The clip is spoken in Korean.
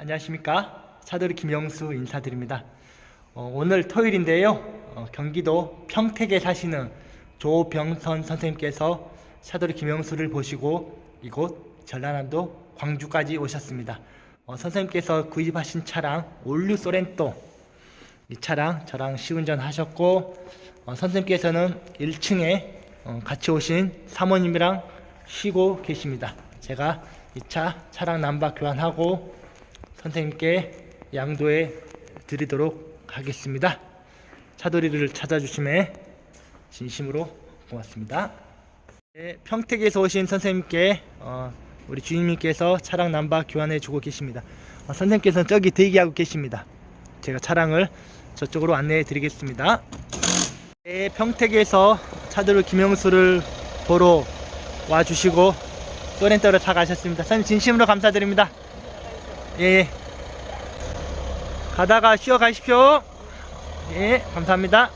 안녕하십니까? 차돌이 김영수 인사드립니다. 어, 오늘 토요일인데요. 어, 경기도 평택에 사시는 조병선 선생님께서 차돌이 김영수를 보시고 이곳 전라남도 광주까지 오셨습니다. 어, 선생님께서 구입하신 차량 올류 소렌토. 이 차량 저랑 시운전 하셨고 어, 선생님께서는 1층에 어, 같이 오신 사모님이랑 쉬고 계십니다. 제가 이 차 차량 남바 교환하고 선생님께 양도해 드리도록 하겠습니다. 차돌이를 찾아주심에 진심으로 고맙습니다. 네, 평택에서 오신 선생님께 어, 우리 주임님께서 차량 남바 교환해 주고 계십니다. 어, 선생님께서는 저기 대기하고 계십니다. 제가 차량을 저쪽으로 안내해 드리겠습니다. 네, 평택에서 차들 김영수를 보러 와주시고 소렌토를 타 가셨습니다. 선생님 진심으로 감사드립니다. 예. 가다가 쉬어 가십시오. 예, 감사합니다.